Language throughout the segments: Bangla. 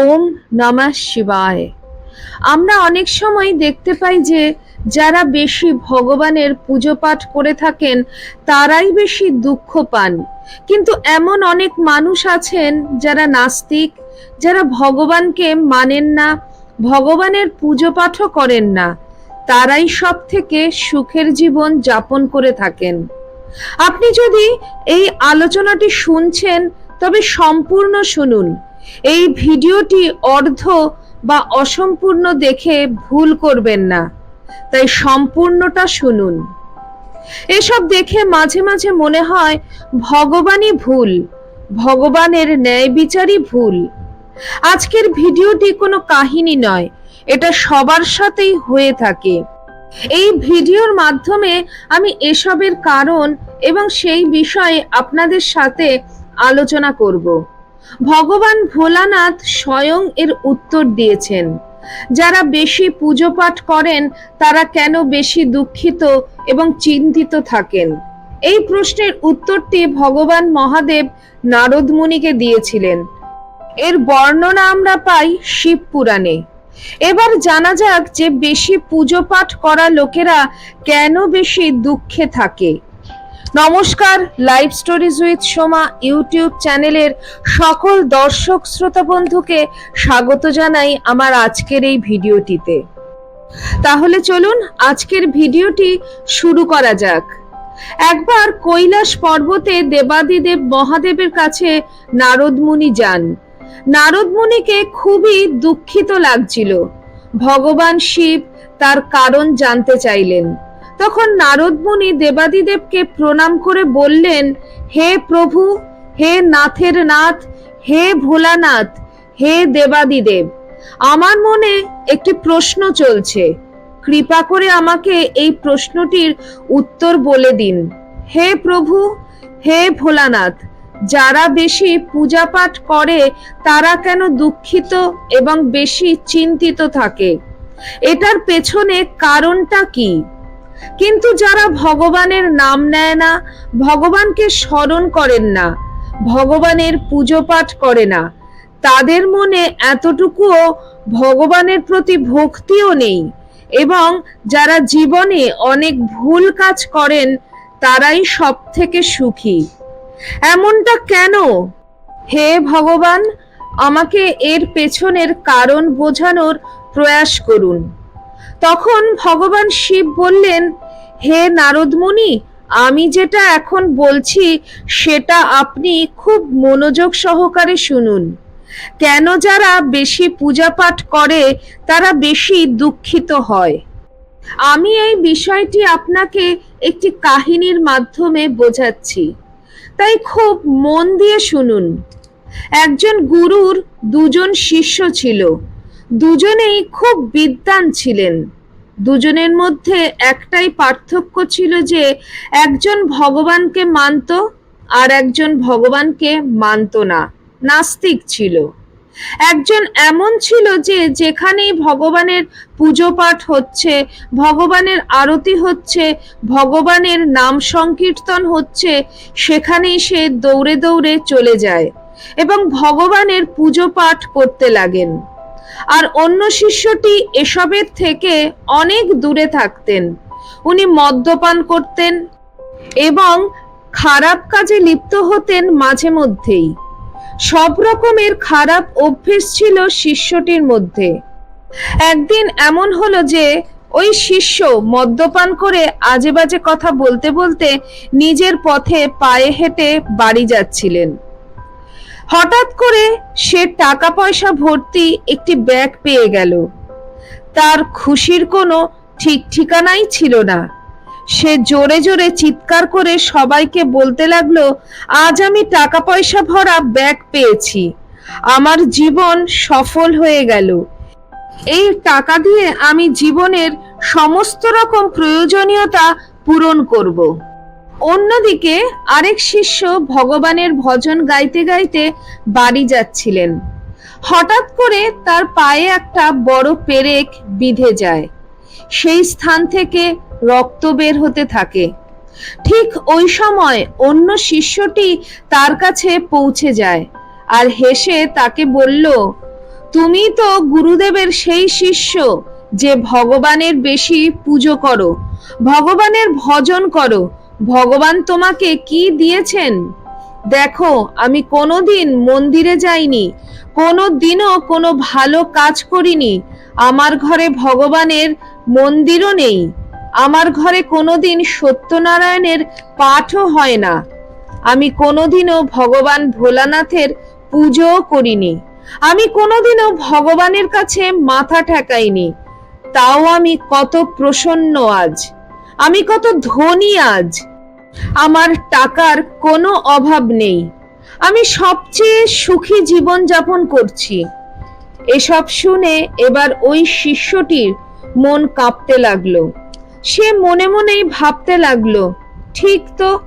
ওম নমঃ শিবায়। আমরা অনেক সময় দেখতে পাই যে, যারা বেশি ভগবানের পুজো পাঠ করে থাকেন, তারাই বেশি দুঃখ পান। কিন্তু এমন অনেক মানুষ আছেন যারা নাস্তিক, যারা ভগবানকে মানেন না, ভগবানের পুজো পাঠও করেন না। তারাই সব থেকে সুখের জীবন যাপন করে থাকেন। আপনি যদি এই আলোচনাটি শুনছেন, তবে সম্পূর্ণ শুনুন। এই ভিডিওটি অর্ধ বা অসম্পূর্ণ দেখে ভুল করবেন না। তাই সম্পূর্ণটা শুনুন। এসব দেখে মাঝে মাঝে মনে হয় ভগবানই ভুল, ভগবানের ন্যায় বিচারই ভুল। আজকের ভিডিওটি কোনো কাহিনী নয়, এটা সবার সাথেই হয়ে থাকে। এই ভিডিওর মাধ্যমে আমি এসবের কারণ এবং সেই বিষয়ে আপনাদের সাথে আলোচনা করব। ভগবান ভোলানাথ স্বয়ং এর উত্তর দিয়েছেন। যারা বেশি পুজো পাঠ করেন, তারা কেন বেশি দুঃখিত এবং চিন্তিত থাকেন? এই প্রশ্নের উত্তরটি ভগবান মহাদেব নারদ মুনিকে দিয়েছিলেন। এর বর্ণনা আমরা পাই শিব পুরাণে। এবার জানা যাক যে বেশি পুজো পাঠ করা লোকেরা কেন বেশি দুঃখে থাকে। নমস্কার live stories with Soma YouTube চ্যানেলের সকল দর্শক শ্রোতা বন্ধুকে স্বাগত জানাই আমার আজকের এই ভিডিওটিতে। তাহলে চলুন আজকের ভিডিওটি শুরু করা যাক। একবার কৈলাস পর্বতে দেবাদিদেব মহাদেবের কাছে নারদ মুনি যান। নারদ মুনিকে খুবই দুঃখিত লাগছিল। ভগবান শিব তার কারণ জানতে চাইলেন। তখন নারদ মুনি দেবাদিদেবকে প্রণাম করে বললেন, হে প্রভু, হে নাথের নাথ হে ভোলানাথ, হে দেবাদিদেব, আমার মনে একটি প্রশ্ন চলছে। কৃপা করে আমাকে এই প্রশ্নটির উত্তর বলে দিন। হে প্রভু, হে ভোলানাথ, যারা বেশি পূজা পাঠ করে, তারা কেন দুঃখিত এবং বেশি চিন্তিত থাকে? এটার পেছনে কারণটা কি? কিন্তু যারা ভগবানের নাম নেয় না, ভগবানকে স্মরণ করেন না, ভগবানের পুজো পাঠ করে না, তাদের মনে এতটুকুও ভগবানের প্রতি ভক্তিও নেই। এবং যারা জীবনে অনেক ভুল কাজ করেন, তারাই সব থেকে সুখী। এমনটা কেন? হে ভগবান, আমাকে এর পেছনের কারণ বোঝানোর প্রয়াস করুন। তখন ভগবান শিব বললেন, হে নারদমুনি আমি যেটা এখন বলছি, সেটা আপনি খুব মনোযোগ সহকারে শুনুন। কেন যারা বেশি পূজা পাঠ করে, তারা বেশি দুঃখিত হয়। আমি এই বিষয়টি আপনাকে একটি কাহিনীর মাধ্যমে বোঝাচ্ছি। তাই খুব মন দিয়ে শুনুন। একজন গুরুর দুজন শিষ্য ছিল। দুজনেই খুব বিদ্বান ছিলেন। দুজনের মধ্যে একটাই পার্থক্য ছিল যে, একজন ভগবানকে মানত আর একজন ভগবানকে মানত না, নাস্তিক ছিল। একজন এমন ছিল যে, যেখানেই ভগবানের পুজো পাঠ হচ্ছে, ভগবানের আরতি হচ্ছে, ভগবানের নাম সংকীর্তন হচ্ছে, সেখানেই সে দৌড়ে দৌড়ে চলে যায় এবং ভগবানের পুজো পাঠ করতে লাগেন। আর অন্য শিষ্যটি এসবের থেকে অনেক দূরে থাকতেন। উনি মদ্যপান করতেন এবং খারাপ কাজে লিপ্ত হতেন মাঝে মধ্যেই। সব রকমের খারাপ অভ্যেস ছিল শিষ্যটির মধ্যে। একদিন এমন হলো যে, ওই শিষ্য মদ্যপান করে আজে বাজে কথা বলতে বলতে নিজের পথে পায়ে হেঁটে বাড়ি যাচ্ছিলেন। হঠাৎ করে সে টাকা পয়সা ভর্তি একটি ব্যাগ পেয়ে গেল। তার খুশির কোনো ঠিক ঠিকানাই ছিল না। সে জোরে জোরে চিৎকার করে সবাইকে বলতে লাগল, আজ আমি টাকা পয়সা ভরা ব্যাগ পেয়েছি। আমার জীবন সফল হয়ে গেল। এই টাকা দিয়ে আমি জীবনের সমস্ত রকম প্রয়োজনীয়তা পূরণ করব। অন্যদিকে আরেক শিষ্য ভগবানের ভজন গাইতে গাইতে বাড়ি যাচ্ছিলেন। হঠাৎ করে তার পায়ে একটা বড় পেরেক বিঁধে যায়। সেই স্থান থেকে রক্ত বের হতে থাকে। ঠিক ওই সময় অন্য শিষ্যটি তার কাছে পৌঁছে যায় আর হেসে তাকে বলল, তুমি তো গুরুদেবের সেই শিষ্য যে ভগবানের বেশি পুজো করো, ভগবানের ভজন করো ভগবান তোমাকে কি দিয়েছেন? দেখো, আমি কোনোদিন মন্দিরে যাইনি কোনো দিনও কোনো ভালো কাজ করিনি। আমার ঘরে ভগবানের মন্দিরও নেই। আমার ঘরে কোনোদিন সত্যনারায়ণের পাঠও হয় না। আমি কোনোদিনও ভগবান ভোলানাথের পুজোও করিনি। আমি কোনোদিনও ভগবানের কাছে মাথা ঠেকাইনি। তাও আমি কত প্রসন্ন আজ। আমি কত ধনী আজ। আমার টাকার কোনো অভাব নেই। আমি সবচেয়ে সুখী জীবন যাপন করছি। এসব শুনে এবার ওই শিষ্যটির মন কাঁপতে লাগল। সে মনে মনেই ভাবতে লাগল, ঠিক তো,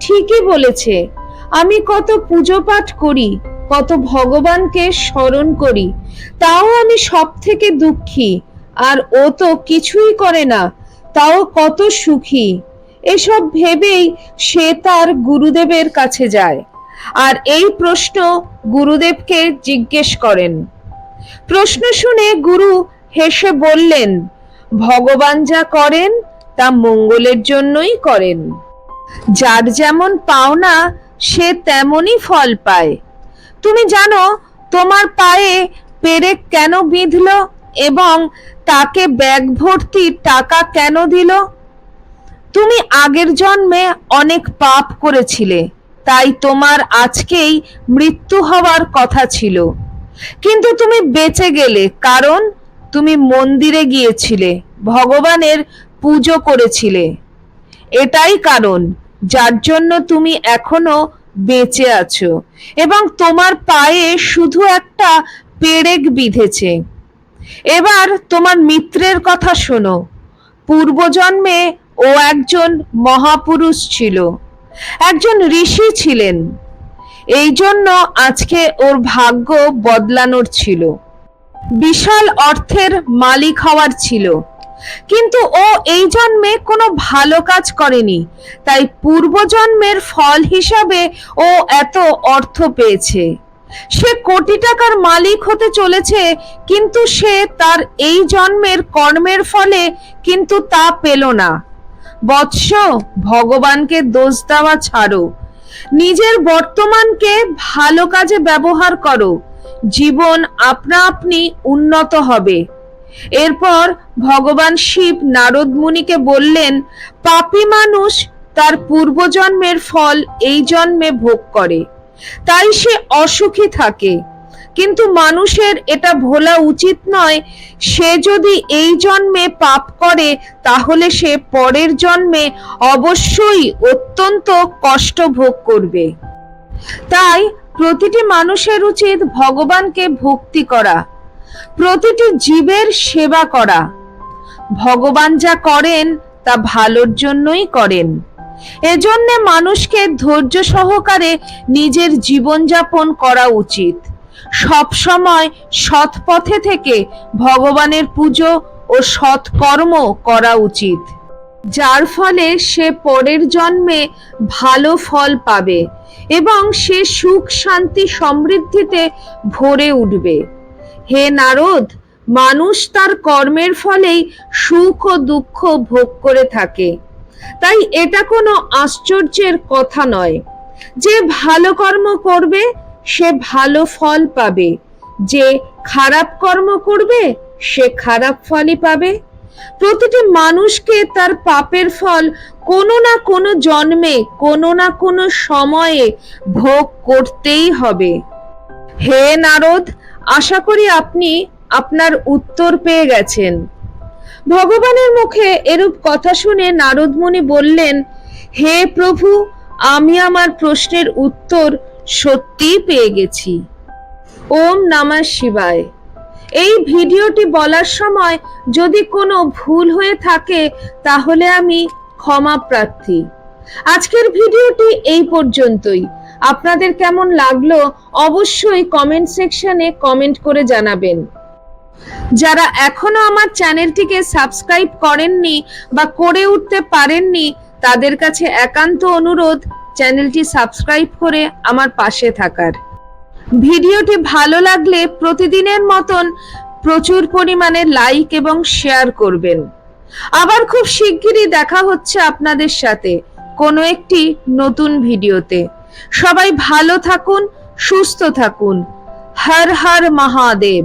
ঠিকই বলেছে। আমি কত পুজো পাঠ করি, কত ভগবানকে স্মরণ করি, তাও আমি সব থেকে দুঃখী, আর ও তো কিছুই করে না। তাও কত সুখী। এসব ভেবেই সে তার গুরুদেবের কাছে যায়। আর এই প্রশ্ন গুরুদেবকে জিজ্ঞেস করেন। প্রশ্ন শুনে গুরু হেসে বললেন, ভগবান যা করেন, তা মঙ্গলের জন্যই করেন। যার যেমন পাওনা, সে তেমনই ফল পায়। তুমি জানো, তোমার পায়ে পেরেক কেন বিঁধল? এবং তাকে ব্যাগ ভর্তি টাকা কেন দিল? তুমি আগের জন্মে অনেক পাপ করেছিলে, তাই তোমার আজকেই মৃত্যু হওয়ার কথা ছিল। কিন্তু তুমি বেঁচে গেলে, কারণ তুমি মন্দিরে গিয়েছিলে, ভগবানের পুজো করেছিলে। এটাই কারণ, যার জন্য তুমি এখনও বেঁচে আছো। এবং তোমার পায়ে শুধু একটা পেরেক বিঁধেছে। এবার তোমার মিত্রের কথা শোনো। পূর্বজন্মে ও একজন মহাপুরুষ ছিল, একজন ঋষি ছিলেন। এই জন্য আজকে ওর ভাগ্য বদলানোর ছিল। বিশাল অর্থের মালিক হওয়ার ছিল। কিন্তু ও এই জন্মে কোনো ভালো কাজ করেনি, তাই পূর্বজন্মের ফল হিসাবে ও এত অর্থ পেয়েছে। সে কোটি টাকার মালিক হতে চলেছে, কিন্তু সে তার এই জন্মের কর্মের ফলে কিন্তু তা পেল না। বৎস, ভগবানকে দোষ দেওয়া ছাড়ো। নিজের বর্তমানকে ভালো কাজে ব্যবহার করো। জীবন আপনা আপনি উন্নত হবে। এরপর ভগবান শিব নারদ মুনিকে বললেন, পাপী মানুষ তার পূর্বজন্মের ফল এই জন্মে ভোগ করে। তাই সে অসুখী থাকে। কিন্তু মানুষের এটা ভোলা উচিত নয়, সে যদি এই জন্মে পাপ করে, তাহলে সে পরের জন্মে অবশ্যই অত্যন্ত কষ্ট ভোগ করবে। তাই প্রতিটি মানুষের উচিত ভগবানকে ভক্তি করা, প্রতিটি জীবের সেবা করা। ভগবান যা করেন, তা ভালোর জন্যই করেন। এজন্য মানুষকে ধৈর্য সহকারে নিজের জীবনযাপন করা উচিত। সব সময় সৎ পথে থেকে ভগবানের পুজো ও সৎকর্ম করা উচিত। যার ফলে সে পরের জন্মে ভালো ফল পাবে এবং সে সুখ, শান্তি, সমৃদ্ধিতে ভরে উঠবে। হে নারদ, মানুষ তার কর্মের ফলেই সুখ ও দুঃখ ভোগ করে থাকে। তাই এটা কোনো আশ্চর্যের কথা নয়। যে ভালো কর্ম করবে, সে ভালো ফল পাবে। যে খারাপ কর্ম করবে, সে খারাপ ফলই পাবে। প্রতিটি মানুষকে তার পাপের ফল কোনো না কোনো জন্মে, কোনো না কোনো সময়ে ভোগ করতেই হবে। হে নারদ, আশা করি আপনি আপনার উত্তর পেয়ে গেছেন। ভগবানের মুখে এরূপ কথা শুনে নারদমুনি বললেন, হে প্রভু, আমি আমার প্রশ্নের উত্তর সত্যিই পেয়ে গেছি। ওম নমঃ শিবায়। এই ভিডিওটি বলার সময় যদি কোনো ভুল হয়ে থাকে, তাহলে আমি ক্ষমা প্রার্থী। আজকের ভিডিওটি এই পর্যন্তই। আপনাদের কেমন লাগল, অবশ্যই কমেন্ট সেকশনে কমেন্ট করে জানাবেন। যারা এখনও আমার চ্যানেলটিকে সাবস্ক্রাইব করেননি বা করে উঠতে পারেননি, তাদের কাছে একান্ত অনুরোধ চ্যানেলটি সাবস্ক্রাইব করে আমার পাশে থাকার। ভিডিওটি ভালো লাগলে প্রতিদিনের মতন প্রচুর পরিমাণে লাইক এবং শেয়ার করবেন। আবার খুব শিগগিরই দেখা হচ্ছে আপনাদের সাথে কোনো একটি নতুন ভিডিওতে। সবাই ভালো থাকুন, সুস্থ থাকুন। হর হর মহাদেব।